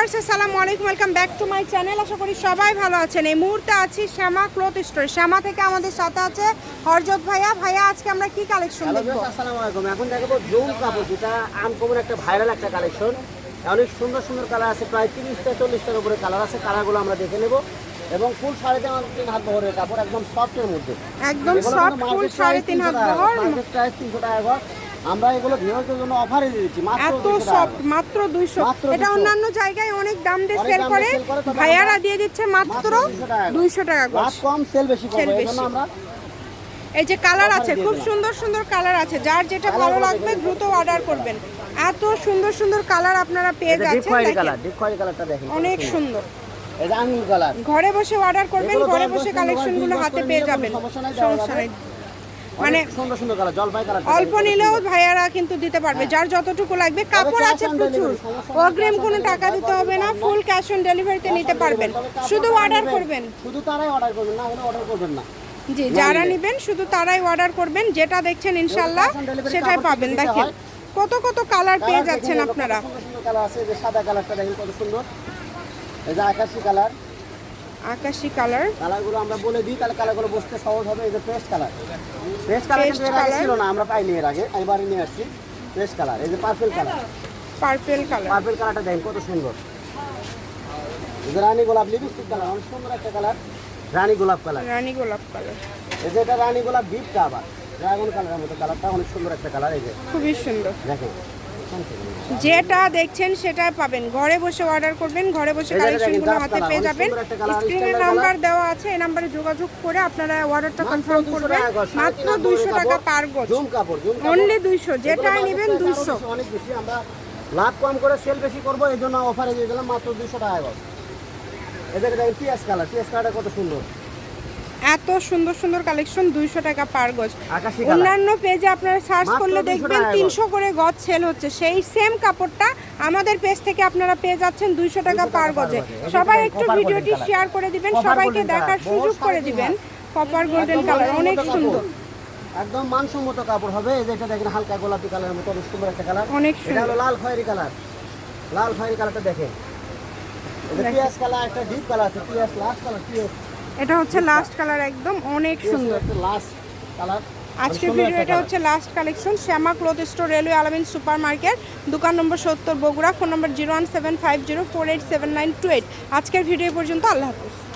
Viewers আসসালামু আলাইকুম welcome back to my channel. আশা করি সবাই ভালো আছেন। এই মুহূর্তে আছি শ্যামা ক্লথ স্টোর। শ্যামা থেকে আমাদের সাথে আছে হরজত ভাইয়া। ভাইয়া আজকে আমরা কি কালেকশন দেখব? আসসালামু আলাইকুম। এখন দেখাবো জুম কাপড় যেটা আনকমন একটা ভাইরাল একটা কালেকশন অনেক সুন্দর সুন্দর কালার আছে প্রায় তিরিশটা চল্লিশটার উপরে কালার আছে। কালারগুলো আমরা দেখে নেব। এবং ফুল সাড়ে তিন তিন হাত বহরের কাপড় একদম সফটের মধ্যে। একদম সফট ফুল সাড়ে তিন হাত বহর প্রাইস তিনশো টাকা। আমরা এগুলো ভিউয়ারদের জন্য অফারে দিচ্ছি। মাত্র এত 200 সফট মাত্র দুইশো। মাত্র এটা অন্যান্য জায়গায় অনেক দাম দিয়ে সেল করে। করে, ভাইয়ারা দিয়ে দিচ্ছে মাত্র মাত্র 200 টাকা। গজ কম সেল বেশি করব এই আমরা এই যে কালার আছে খুব সুন্দর সুন্দর কালার আছে। যার যেটা ভালো লাগবে দ্রুত অর্ডার করবেন। এত সুন্দর সুন্দর কালার আপনারা পেয়ে যাচ্ছেন অনেক সুন্দর। ঘরে বসে অর্ডার করবেন ঘরে বসে দশ কালেকশনগুলো হাতে পেয়ে যাবেন। সমস্যা নাই, দেওয়া সমস্যা যাবে। নেই মানে সুন্দর সুন্দর কালার জলপাই কালার অল্প নিলেও ভাইয়ারা কিন্তু দিতে পারবে যার যতটুকু লাগবে। কাপড় আছে প্রচুর। অগ্রিম কোনো টাকা দিতে হবে না ফুল ক্যাশ অন ডেলিভারিতে নিতে পারবেন। শুধু অর্ডার করবেন। শুধু তারাই অর্ডার করবেন না অর্ডার করবেন না। জি যারা নেবেন শুধু তারাই অর্ডার করবেন। যেটা দেখছেন ইনশাল্লাহ সেটাই পাবেন। দেখেন কত কত কালার পেয়ে যাচ্ছেন আপনারা। কালার আছে। যে সাদা কালারটা দেখেন কত সুন্দর। এই যে আকাশি কালার আকাশি কালার কালারগুলো আমরা বলে দিই তাহলে কালারগুলো বুঝতে সহজ হবে। এই যে পেস্ট কালার পেস্ট কালার কিন্তু এর আগে ছিল না আমরা পাইনি এর আগে এবারে নিয়ে আসছি। পেস্ট কালার এই যে purple colour purple colour purple কালারটা দেখেন কত সুন্দর। রানী গোলাপ লিপস্টিক কালার অনেক সুন্দর একটা কালার রানী গোলাপ কালার রানী গোলাপ কালার এই যে এটা রানী গোলাপ ডিপটা আবার। ড্রাগন কালারের মতো কালারটা অনেক সুন্দর একটা কালার এই যে। খুবই সুন্দর। দেখেন। যেটা দেখছেন সেটাই পাবেন। ঘরে বসে অর্ডার করবেন ঘরে বসে কালেকশনগুলো হাতে পেয়ে যাবেন। স্ক্রিনে নাম্বার দেওয়া আছে এই নাম্বারে যোগাযোগ করে আপনারা অর্ডারটা কনফার্ম করবেন। মাত্র দুইশো টাকা পার গজ। জুম কাপড় জুম কাপড়। অনলি দুইশো যেটা নেবেন দুইশো অনেক বেশি আমরা লাভ কম করে সেল বেশি করব এই জন্য অফারে দিয়ে দিলাম মাত্র দুশো টাকা গজ এদের দেখেন পিয়াজ কালার পিয়াজ কালারটা কত সুন্দর। এত সুন্দর সুন্দর কালেকশন দুইশো টাকা পার গজ। অন্যান্য পেজে আপনারা সার্চ করলে দেখবেন তিনশো করে গজ সেল হচ্ছে। সেই সেম কাপড়টা আমাদের পেজ থেকে আপনারা পেয়ে যাচ্ছেন দুইশো টাকা পার গজে। সবাই একটু ভিডিওটি শেয়ার করে দিবেন সবাইকে দেখার সুযোগ করে দিবেন। কপার গোল্ডেন কালার অনেক সুন্দর। একদম মানসম্মত কাপড় হবে। এই যে এটা দেখেন হালকা গোলাপি কালারের মতো অনেক সুন্দর একটা কালার অনেক এটা হলো সুন্দর। লাল খয়েরি কালার লাল খয়েরি কালারটা দেখেন। এটা। পিয়াজ কালার একটা ডিপ কালার আছে। পিয়াজ লাস্ট কালার পিয়াজ। এটা হচ্ছে লাস্ট কালার একদম অনেক সুন্দর। লাস্ট কালার আজকের ভিডিও এটা হচ্ছে last collection Shyama cloth store railway Alamin super market দোকান নম্বর সত্তর Bogura phone number zero one seven five zero four eight seven nine two eight আজকের ভিডিও পর্যন্ত আল্লাহ হাফিজ।